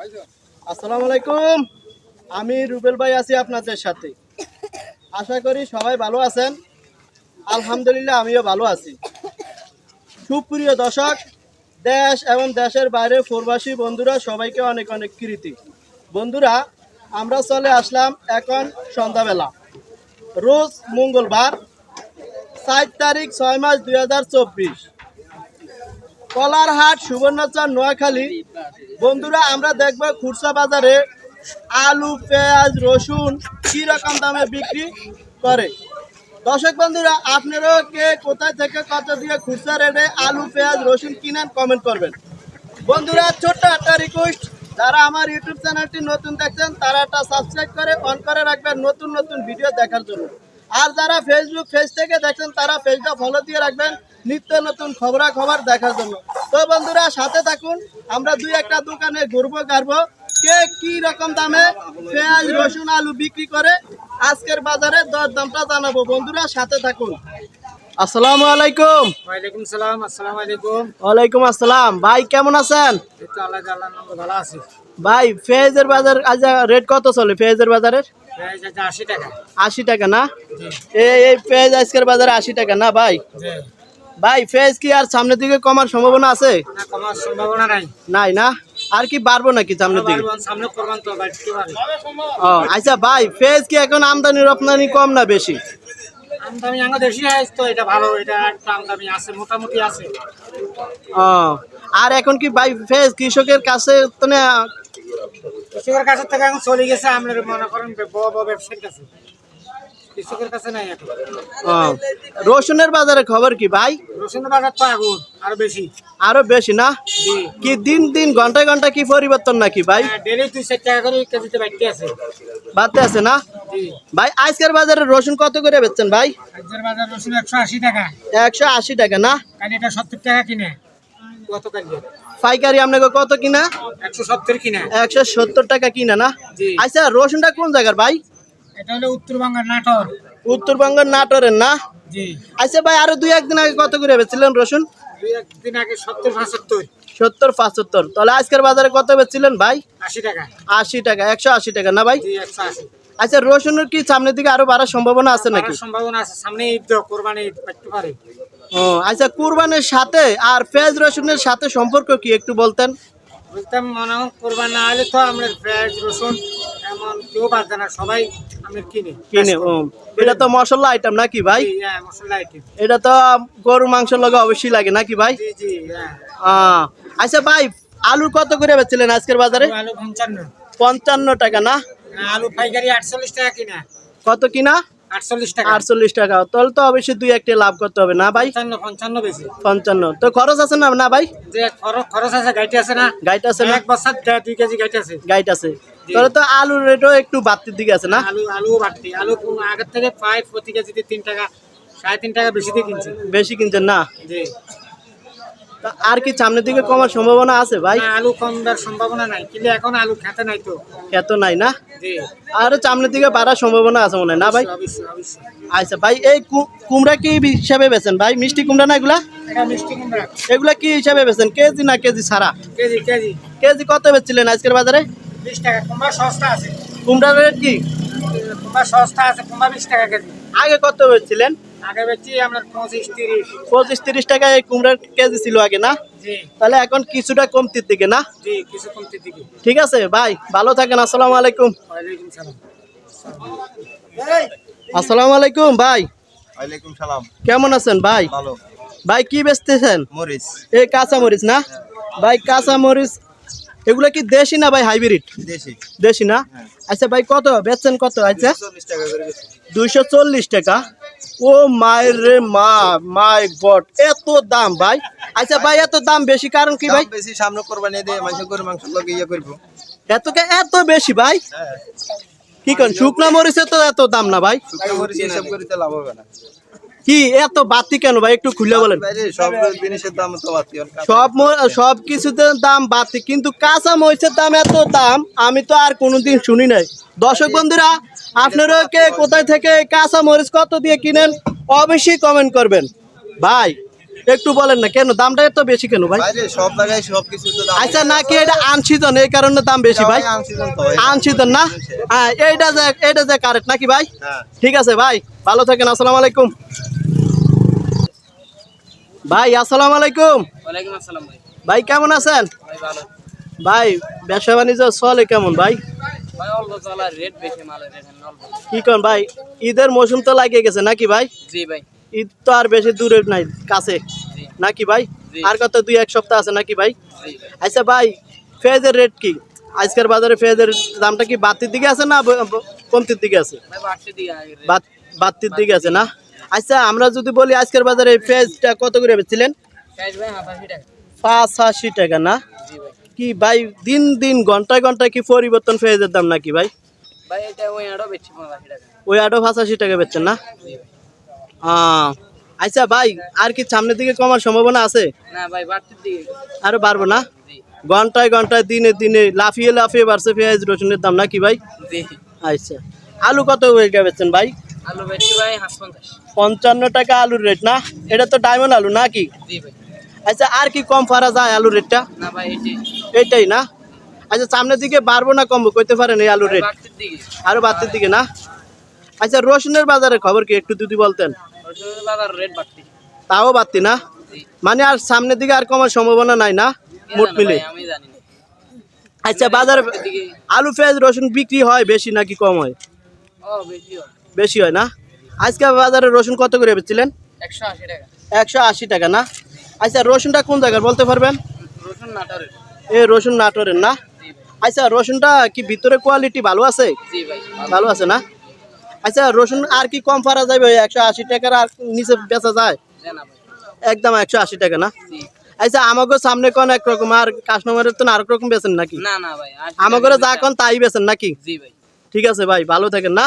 আসসালামু আলাইকুম। আমি রুবেল ভাই আছি আপনাদের সাথে। আশা করি সবাই ভালো আছেন। আলহামদুলিল্লাহ আমিও ভালো আছি। সুপ্রিয় দর্শক, দেশ এবং দেশের বাইরে প্রবাসী বন্ধুরা সবাইকে অনেক অনেক কৃতি বন্ধুরা, আমরা চলে আসলাম এখন সন্ধ্যাবেলা। রোজ মঙ্গলবার, সাত তারিখ ছয় মাস দুই হাজার চব্বিশ। কলারহাট, সুবর্ণচর, নোয়াখালী। বন্ধুরা, আমরা দেখব খুচরা বাজারে আলু, পেঁয়াজ, রসুন কি রকম দামে বিক্রি করে। দর্শক বন্ধুরা, আপনারাও কে কোথায় থেকে কত দিয়ে খুচরা রেটে আলু, পেঁয়াজ, রসুন কিনেন কমেন্ট করবেন। বন্ধুরা, ছোট্ট একটা রিকোয়েস্ট যারা আমার ইউটিউব চ্যানেলটি নতুন দেখছেন, তারা একটা সাবস্ক্রাইব করে অন করে রাখবেন নতুন নতুন ভিডিও দেখার জন্য। আর যারা ফেসবুক পেজ থেকে দেখছেন, তারা পেজটা ফলো দিয়ে রাখবেন। নিত্য নতুন খবরাখবর দেখার জন্য। তো বন্ধুরা সাথে থাকুন। আমরা দুই একটা দোকানে ঘুরবো গাড়বো। কে কি রকম দামে পেঁয়াজ রসুন আলু বিক্রি করে আজকের বাজারে দর দামটা জানাব। বন্ধুরা সাথে থাকুন। আসসালামু আলাইকুম। ওয়ালাইকুম সালাম আসসালামু আলাইকুম। ওয়ালাইকুম আসসালাম। ভাই কেমন আছেন? ভালো আছি। ভাই পেঁয়াজের বাজার আজ রেট কত চলে পেঁয়াজের বাজারের? আশি টাকা। আশি টাকা না? এই পেঁয়াজ আজকের বাজারে আশি টাকা না ভাই? ভাই পেঁয়াজ কি আর সামনের দিকে কমার সম্ভাবনা আছে? কমার সম্ভাবনা নাই। নাই না? আর কি বাড়বো নাকি সামনের দিকে? ও আচ্ছা ভাই পেঁয়াজ কি এখন আমদানি রপ্তানি কম না বেশি? আমদামি আঙ্গা দেশি আছে তো এটা ভালো এটা একটা আমদামি আছে মোটামুটি আছে। ও আর এখন কি ভাই পেঁয়াজ কৃষকের কাছে তো না কৃষকের কাছে থেকে এখন চলে গেছে আপনার মনে করেন বড় বড় ব্যবসায়ীর কাছে। কৃষকের কাছে নাই এখন। রসুনের বাজারে খবর কি ভাই? রসুন বাজার তো আগুন আরও বেশি। আরও বেশি না? কি দিন দিন ঘন্টায় ঘণ্টা কি পরিবর্তন নাকি ভাই? ডেলি দুই চার টাকা করে কেজিতে বাড়তে আছে। বাড়তে আছে না? ভাই আজকের বাজারে রসুন কত করে বেচছেন ভাই? আজকের বাজার রসুন একশো আশি টাকা। একশো আশি টাকা না? কালি এটা সত্তর টাকা কিনে। পাইকারি আপনাকে কত কিনা? একশো সত্তর কিনে। একশো সত্তর টাকা কিনা না? আচ্ছা রসুনটা কোন জায়গার ভাই? এটা হলো উত্তরবঙ্গের নাটোরের না? জি। আচ্ছা ভাই আরও দুই একদিন আগে কত করে বেচছিলেন রসুন? দুই একদিন আগে সত্তর পঁচাত্তর। সত্তর পঁচাত্তর। তাহলে আজকের বাজারে কত বেচছিলেন ভাই? আশি টাকা। আশি টাকা একশো আশি টাকা না ভাই? আচ্ছা রসুনের কি সামনের দিকে আরও বাড়ার সম্ভাবনা আছে নাকি? সম্ভাবনা আছে। সামনে ঈদ কোরবানি ঈদ পারে ও আচ্ছা কুরবানের সাথে আর পেঁয়াজ রসুনের সাথে সম্পর্ক কি একটু বলতেন? বলতাম মনে হয় কোরবান না হলে তো আমরা পেঁয়াজ রসুন এমন কেউ বাদ না সবাই আমি কিনি কিনে ও। এটা তো মশলা আইটেম নাকি ভাই? জি, হ্যাঁ মশলা আইটেম এটা তো গরু মাংসের লগে অবশ্যই লাগে নাকি ভাই? জি জি হ্যাঁ। আহ, আচ্ছা ভাই আলু কত করে বেচছিলেন আজকের বাজারে? আলু পঞ্চান্ন। পঞ্চান্ন টাকা না? আলু পাইকারি আটচল্লিশ টাকা কিনা। কত কিনা? আটচল্লিশ টাকা। আটচল্লিশ টাকা। তাহলে তো অবশ্যই দুই একটা লাভ করতে হবে না ভাই? পঞ্চান্ন বেশি। পঞ্চান্ন। তো খরচ আছে না না ভাই? যে খরচ খরচ আছে গাইতে আছে না? গাইট আছে না? এক বছর দুই কেজি গাইট আছে। গাইট আছে। তাহলে তো আলুর রেটও একটু বাড়তির দিকে আছে না? আলু আলু বাড়তি। আলু আগের থেকে প্রায় প্রতি কেজিতে তিন টাকা সাড়ে তিন টাকা বেশি দিয়ে কিনছে। বেশি কিনছেন না? জি। তা আর কি সামনের দিকে কমার সম্ভাবনা আছে ভাই? আলু কমবার সম্ভাবনা নাই। কিন্তু এখন আলু খেতে নাই তো। এত নাই না? আর সামনের দিকে বাড়ার সম্ভাবনা আছে মনে হয় না ভাই? আচ্ছা ভাই এই কুমড়া কি হিসাবে বেছেন ভাই? মিষ্টি কুমড়া না এগুলা? মিষ্টি কুমড়া। এগুলা কি হিসাবে বেছেন কেজি না কেজি ছাড়া? Kg kg. কেজি কত বেচছিলেন আজকের বাজারে? বিশ টাকা কুমড়া সস্তা আছে। কুমড়ার রেট কি? কুমড়া সস্তা আছে কুমড়া বিশ টাকা কেজি। আগে কত বেচছিলেন? আগে বেচি আমরা পঁচিশ তিরিশ। পঁচিশ তিরিশ টাকা কুমড়ার কেজি ছিল আগে না? জি। তাহলে এখন কিছুটা কমতির দিকে না? জি কিছু কমতে দিকে। ঠিক আছে ভাই ভালো থাকেন আসসালামু আলাইকুম। ওয়ালাইকুম সালাম। আসসালামু আলাইকুম ভাই। ওয়ালাইকুম সালাম। কেমন আছেন ভাই? ভালো। ভাই কি বেচতেছেন? মরিচ। এই কাঁচা মরিচ না? ভাই কাঁচা মরিচ এগুলা কি দেশি না ভাই হাইব্রিড? দেশি। দেশি না? আচ্ছা ভাই কত? বেচছেন কত? আচ্ছা। দুইশো চল্লিশ টাকা। ও মায়ের রে মা মাই গড এত দাম ভাই? আচ্ছা ভাই এত দাম বেশি কারণ কি ভাই? বেশি সামনে কোরবানি দিয়ে মাংস করে মাংস লগে ইয়ে করব। এত কে- এত বেশি ভাই? হ্যাঁ। কি করেন শুকনা মরিচের তো এত দাম না ভাই? শুকনো মরিচ করিতে লাভ হবে না। কি এত বাতি কেন ভাই? একটু খুলে বলেন। সব জিনিসের দাম তো কাঁচা- সব সব কিছুতে দাম বাড়তি কিন্তু কাঁচা মরিচের দাম এত দাম আমি তো আর কোনোদিন শুনি নাই। দর্শক বন্ধুরা আপনারা কে কোথায় থেকে কাঁচা মরিচ কত দিয়ে কিনেন অবশ্যই কমেন্ট করবেন। ভাই একটু বলেন না কেন দামটা এত বেশি কেন ভাই? সব জায়গায় সব কিছু তো দাম আচ্ছা নাকি এটা আনসিজন এই কারণে দাম বেশি ভাই? আনসিজন না? হ্যাঁ এইটা যে এইটা যে কারেক্ট নাকি ভাই? হ্যাঁ। ঠিক আছে ভাই ভালো থাকেন আসসালামু আলাইকুম। ভাই আসসালামু আলাইকুম। ওয়ালাইকুম আসসালাম ভাই। ভাই কেমন আছেন? ভাই ভালো। ভাই ব্যবসা বাণিজ্য চলে কেমন ভাই? কি করেন ভাই? ঈদের মৌসুম তো লাগিয়ে গেছে নাকি ভাই? জি ভাই। ঈদ তো আর বেশি দূরে নাই কাছে। নাকি ভাই? আর কত দুই এক সপ্তাহ আছে নাকি ভাই? আচ্ছা ভাই পেঁয়াজের রেট কি? আজকের বাজারে পেঁয়াজের দামটা কি বাড়তির দিকে আছে না কমতির দিকে আছে? বাড়তির দিকে আছে। না? আচ্ছা আমরা যদি বলি আজকের বাজারে পেঁয়াজটা কত করে বেচছিলেন? Cash টাকা। পাঁচ আশি টাকা না? কি ভাই দিন দিন ঘন্টায় ঘন্টায় কি পরিবর্তন পেঁয়াজের দাম নাকি ভাই? ভাই এটা ওই পঁচাশি টাকা। ওই আটও পাঁচাশি টাকা বেচছেন না? আহ, আচ্ছা ভাই আর কি সামনের দিকে কমার সম্ভাবনা আছে? না ভাই বাড়তে দিয়ে আরও বাড়বো না? ঘন্টায় ঘন্টায় দিনে দিনে লাফিয়ে লাফিয়ে বাড়ছে পেঁয়াজ রসুনের দাম নাকি ভাই? আচ্ছা। আলু কত হয়ে বেচছেন ভাই? আলু বেশি ভাই পঞ্চান্ন টাকা আলুর রেট না? এটা তো ডায়মন্ড আলু নাকি? জি ভাই। আচ্ছা আর কি কম ফারা যায় আলুর রেটটা? না ভাই এটি না? আচ্ছা সামনের দিকে বাড়বো না কমবো? কইতে পারেন এই আলুর রেট? আরও বাড়তির দিকে না? আচ্ছা রসুনের বাজারের খবর কি? একটু যদি বলতেন। তাও বাড়তি না? মানে আর সামনের দিকে আর কমার সম্ভাবনা নাই না? মোট মিলে? আচ্ছা বাজার আলু পেঁয়াজ রসুন বিক্রি হয় বেশি নাকি কম হয়? বেশি হয়। বেশি হয় না? আজকে বাজারে রসুন কত করে বেচছিলেন? একশো আশি টাকা। একশো আশি টাকা না? আচ্ছা রসুনটা কোন জায়গার বলতে পারবেন? রসুন নাটারের। এ রসুন নাটোরের না? আচ্ছা রসুনটা কি ভিতরে কোয়ালিটি ভালো আছে? ভালো। আছে না? আচ্ছা রসুন আর কি কম ফারা যাবে? একশো আশি টাকার আর নিচে বেচা যায়? একদম একশো আশি টাকা না? আচ্ছা আমাকে সামনে কোন এক রকম আর কাস্টমারের তো আরেক রকম বেছেন নাকি? না না ভাই আমাকে যা কোন তাই বেছেন নাকি? জি ভাই। ঠিক আছে ভাই ভালো থাকেন না?